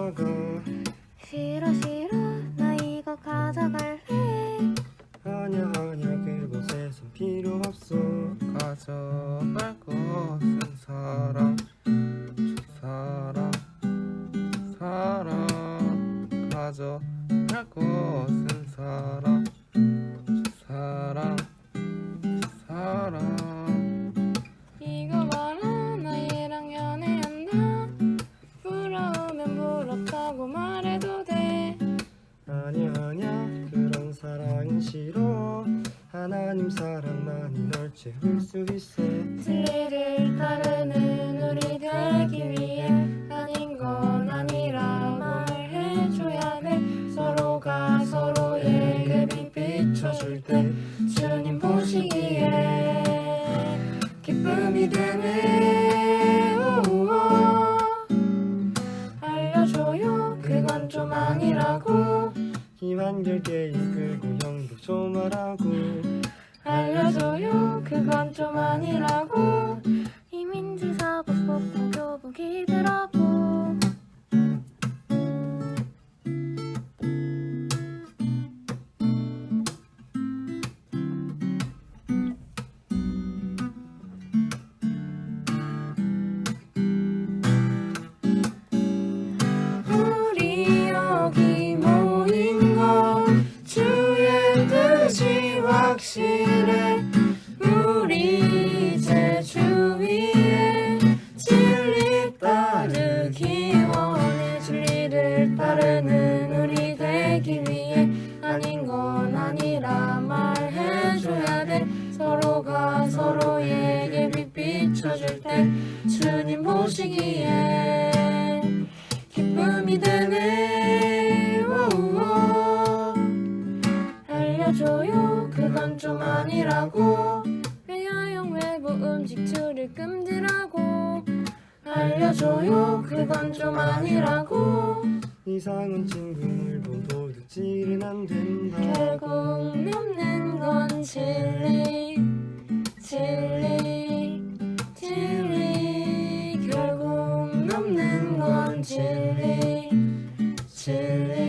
조금 싫어 싫어. 사랑만이 널 채울 수 있어. 진리를 따르는 우리 되기 위해 아닌 건 아니라 말해줘야 돼. 서로가 서로에게 빛 비춰줄 때 주님 보시기에 기쁨이 되네. 오오. 알려줘요. 그건 좀 아니라고. 힘한 결계 이끌고 영도 조말하고 알려줘요. 그건 좀 아니라고. 이민지 사법법부 교복이 더라고. 우리 여기 모인 건 주의 뜻이 확실 줘요. 그건 좀 아니라고. 위화용 외부 음식추를 끔지라고 알려줘요. 그건 좀 아니라고. 이상한 친구를 보고 듣질은 안 된다. 결국 넘는 건 진리 진리 진리. 결국 넘는 건 진리 진리.